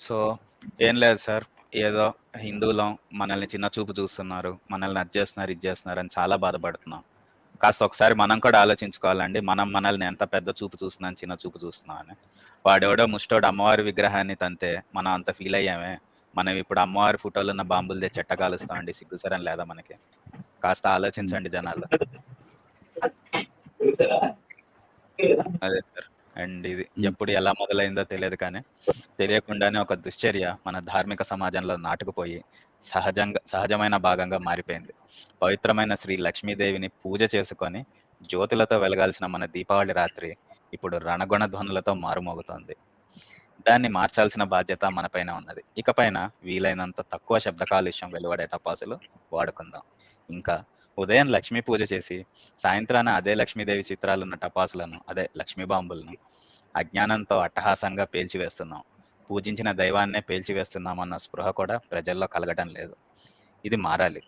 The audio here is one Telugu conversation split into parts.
సో ఏం లేదు సార్. ఏదో హిందువులం మనల్ని చిన్న చూపు చూస్తున్నారు మనల్ని అది చేస్తున్నారు ఇది చేస్తున్నారు అని చాలా బాధపడుతున్నాం. కాస్త ఒకసారి మనం కూడా ఆలోచించుకోవాలండి. మనం మనల్ని ఎంత పెద్ద చూపు చూస్తున్నాం చిన్న చూపు చూస్తున్నాం అని. వాడెవడో ముష్టోడు అమ్మవారి విగ్రహాన్ని తంతే మనం అంత ఫీల్ అయ్యామే. మనం ఇప్పుడు అమ్మవారి ఫోటోలు ఉన్న బాంబులు తెచ్చి చెట్ట కాలుస్తామండి? లేదా మనకి? కాస్త ఆలోచించండి జనాలు. అదే సార్. అండ్ ఇది ఎప్పుడు ఎలా మొదలైందో తెలియదు కానీ తెలియకుండానే ఒక దుశ్చర్య మన ధార్మిక సమాజంలో నాటుకుపోయి సహజంగా సహజమైన భాగంగా మారిపోయింది. పవిత్రమైన శ్రీ లక్ష్మీదేవిని పూజ చేసుకొని జ్యోతులతో వెలగాల్సిన మన దీపావళి రాత్రి ఇప్పుడు రణగుణ ధ్వనులతో మారుమోగుతోంది. దాన్ని మార్చాల్సిన బాధ్యత మనపైన ఉన్నది. ఇకపైన వీలైనంత తక్కువ శబ్ద కాలుష్యం వెలువడే టపాసులు వాడుకుందాం. ఇంకా ఉదయం లక్ష్మీ పూజ చేసి సాయంత్రాన అదే లక్ష్మీదేవి చిత్రాలున్న టపాసులను అదే లక్ష్మీ బాంబులను అజ్ఞానంతో అట్టహాసంగా పేల్చివేస్తున్నాం. పూజించిన దైవాన్నే పేల్చివేస్తున్నామన్న స్పృహ కూడా ప్రజల్లో కలగటం లేదు. ఇది మారాలి.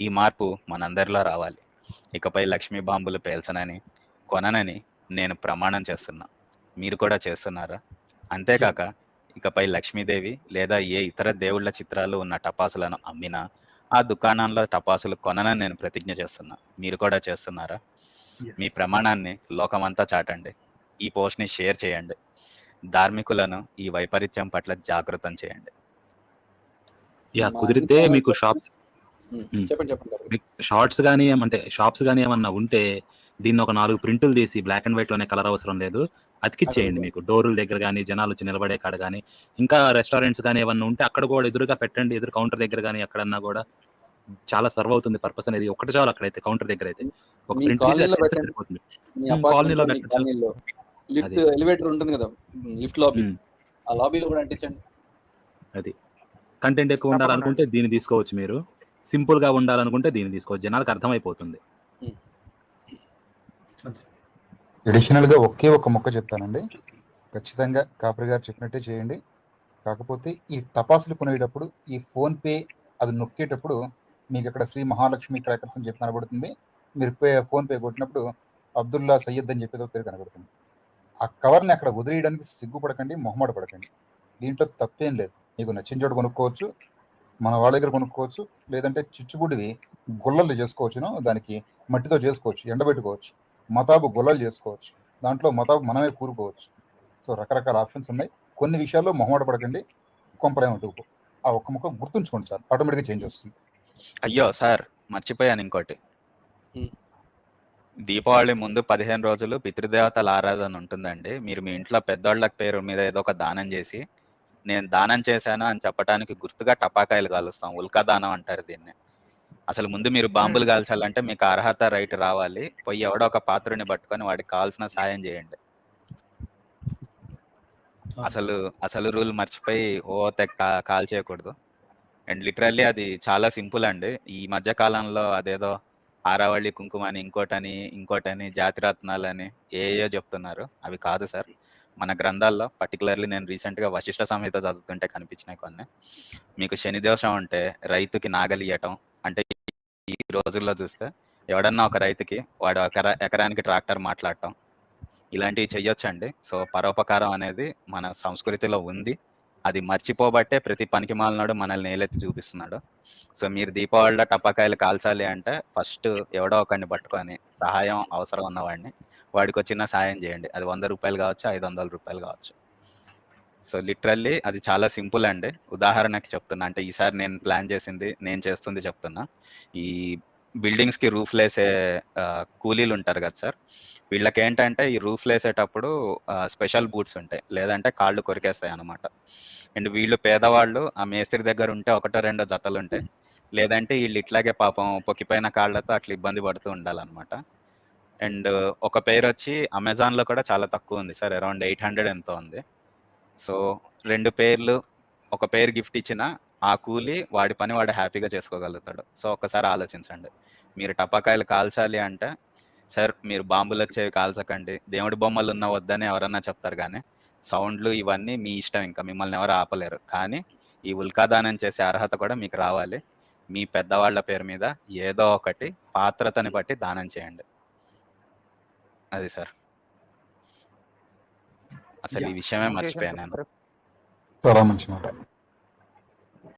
ఈ మార్పు మనందరిలో రావాలి. ఇకపై లక్ష్మీ బాంబులు పేల్చనని కొననని నేను ప్రమాణం చేస్తున్నా. మీరు కూడా చేస్తున్నారా? అంతేకాక ఇకపై లక్ష్మీదేవి లేదా ఏ ఇతర దేవుళ్ళ చిత్రాలు ఉన్న టపాసులను అమ్మినా ఆ దుకాణంలో టపాసులు కొననని నేను ప్రతిజ్ఞ చేస్తున్నా. మీరు కూడా చేస్తున్నారా? మీ ప్రమాణాన్ని లోకమంతా చాటండి. ఈ పోస్ట్ని షేర్ చేయండి. ధార్మికులను ఈ వైపరీత్యం పట్ల జాగృతం చేయండి. యా కుదిరితే మీకు షాప్స్. చెప్పండి చెప్పండి గారు. మీకు షార్ట్స్ కానీ అంటే షాప్స్ కానీ ఏమన్నా ఉంటే దీన్ని ఒక నాలుగు ప్రింటులు తీసి బ్లాక్ అండ్ వైట్లోనే కలర్ అవసరం లేదు. అతికిచ్చేయండి మీకు. డోరుల దగ్గర కానీ జనాలు వచ్చి నిలబడే కాడ కానీ ఇంకా రెస్టారెంట్స్ కానీ ఏమన్నా ఉంటే అక్కడ కూడా ఎదురుగా పెట్టండి. ఎదురు కౌంటర్ దగ్గర కానీ ఎక్కడన్నా కూడా చాలా సర్వ్ అవుతుంది పర్పస్ అనేది. ఒకటి చాలు అక్కడైతే కౌంటర్ దగ్గర అయితే. ఒక ప్రింట్. సరిపోతుంది. కాలనీలో. లిఫ్ట్. ఎలివేటర్ ఉంటుంది కదా లిఫ్ట్ లాబీ. ఆ లాబీలో కూడా అంటించండి అది. కంటెంట్ ఎక్కువ ఉండాలనుకుంటే దీన్ని తీసుకోవచ్చు మీరు. సింపుల్గా ఉండాలనుకుంటే దీన్ని తీసుకోవచ్చు. జనాలకు అర్థమైపోతుంది. అడిషనల్గా ఒకే ఒక మొక్క చెప్తానండి. ఖచ్చితంగా కాపరి గారు చెప్పినట్టే చేయండి. కాకపోతే ఈ టపాసులు కొనేటప్పుడు ఈ ఫోన్ పే అది నొక్కేటప్పుడు మీకు అక్కడ శ్రీ మహాలక్ష్మి క్రాకర్స్ అని చెప్పి కనబడుతుంది. మీరు పే ఫోన్ పే కొట్టినప్పుడు అబ్దుల్లా సయ్యద్ అని చెప్పేది ఒక పేరు కనబడుతుంది. ఆ కవర్ని అక్కడ వదిలేయడానికి సిగ్గుపడకండి మొహమాట పడకండి. దీంట్లో తప్పేం లేదు. మీకు నచ్చిన చోట కొనుక్కోవచ్చు మన వాళ్ళ దగ్గర కొనుక్కోవచ్చు లేదంటే చిచ్చుబుడివి గుల్లలు చేసుకోవచ్చును దానికి మట్టితో చేసుకోవచ్చు ఎండబెట్టుకోవచ్చు మతాబు గొల్లలు చేసుకోవచ్చు దాంట్లో మతాబు మనమే కూరుకోవచ్చు. సో రకరకాల ఆప్షన్స్ ఉన్నాయి. కొన్ని విషయాల్లో మొహమాట పడకండి కొంపలేం అంటూ ఆ ఒక్క ముక్క గుర్తుంచుకోండి సార్. ఆటోమేటిక్గా చేంజ్ వస్తుంది. అయ్యో సార్ మర్చిపోయాను ఇంకోటి. దీపావళి ముందు పదిహేను రోజులు పితృదేవతల ఆరాధన ఉంటుందండి. మీరు మీ ఇంట్లో పెద్దోళ్ళ పేరు మీద ఏదో ఒక దానం చేసి నేను దానం చేశాను అని చెప్పడానికి గుర్తుగా టపాకాయలు కాలుస్తాం. ఉల్కా దానం అంటారు దీన్ని. అసలు ముందు మీరు బాంబులు కాల్చాలంటే మీకు అర్హత రైట్ రావాలి. పోయి ఎవడో ఒక పాత్రని పట్టుకొని వాడికి కావాల్సిన సాయం చేయండి. అసలు అసలు రూల్ మర్చిపోయి ఓ తెగ కా- కాల్ చేయకూడదు అండ్ లిటరల్లీ అది చాలా సింపుల్ అండి. ఈ మధ్య కాలంలో అదేదో ఆరావళి కుంకుమ అని ఇంకోటని ఇంకోటని జాతిరత్నాలని ఏయో చెప్తున్నారు? అవి కాదు సార్. మన గ్రంథాల్లో పర్టికులర్లీ నేను రీసెంట్గా వశిష్ఠ సంహిత చదువుతుంటే కనిపించినాయి కొన్ని. మీకు శని దోషం ఉంటే రైతుకి ఇవ్వటం అంటే ఈ రోజుల్లో చూస్తే ఎవడన్నా ఒక రైతుకి వాడు ఎకరా ఎకరానికి ట్రాక్టర్ మాట్లాడటం. ఇలాంటివి చెయ్యొచ్చండి. సో పరోపకారం అనేది మన సంస్కృతిలో ఉంది. అది మర్చిపోబట్టే ప్రతి పనికి మాలినాడు మనల్ని నేలెత్తి చూపిస్తున్నాడు. సో మీరు దీపావళిలో టపాకాయలు కాల్చాలి అంటే ఫస్ట్ ఎవడో ఒకరిని పట్టుకొని సహాయం అవసరం ఉన్నవాడిని వాడికి వచ్చిన సహాయం చేయండి. అది వంద రూపాయలు కావచ్చు ఐదు వందల రూపాయలు కావచ్చు. సో లిటరల్లీ అది చాలా సింపుల్ అండి. ఉదాహరణకి చెప్తున్నా అంటే ఈసారి నేను ప్లాన్ చేసింది నేను చేస్తుంది చెప్తున్నా. ఈ బిల్డింగ్స్కి రూఫ్ లేసే కూలీలు ఉంటారు కదా సార్. వీళ్ళకి ఏంటంటే ఈ రూఫ్ లేసేటప్పుడు స్పెషల్ బూట్స్ ఉంటాయి. లేదంటే కాళ్ళు కొరికేస్తాయి అనమాట అండ్ వీళ్ళు పేదవాళ్ళు ఆ మేస్త్రి దగ్గర ఉంటే ఒకటో రెండో జతలు ఉంటాయి. లేదంటే వీళ్ళు ఇట్లాగే పాపం పొక్కిపోయిన కాళ్ళతో అట్లా ఇబ్బంది పడుతూ ఉండాలన్నమాట. అండ్ ఒక పేరు వచ్చి అమెజాన్లో కూడా చాలా తక్కువ ఉంది సార్. అరౌండ్ ఎయిట్ హండ్రెడ్ ఎంతో ఉంది. సో రెండు పేర్లు ఒక పేరు గిఫ్ట్ ఇచ్చిన ఆ కూలి వాడి పని వాడు హ్యాపీగా చేసుకోగలుగుతాడు. సో ఒక్కసారి ఆలోచించండి. మీరు టపాకాయలు కాల్చాలి అంటే సార్ మీరు బాంబులు వచ్చేవి కాల్చకండి. దేవుడి బొమ్మలు ఉన్న వద్దని ఎవరన్నా చెప్తారు కానీ సౌండ్లు ఇవన్నీ మీ ఇష్టం ఇంకా. మిమ్మల్ని ఎవరు ఆపలేరు. కానీ ఈ ఉల్కాదానం చేసే అర్హత కూడా మీకు రావాలి. మీ పెద్దవాళ్ళ పేరు మీద ఏదో ఒకటి పాత్రతని బట్టి దానం చేయండి. అది సార్. అసలు ఈ విషయమే మర్చిపోయాను నేను. చాలా మంచి మాట.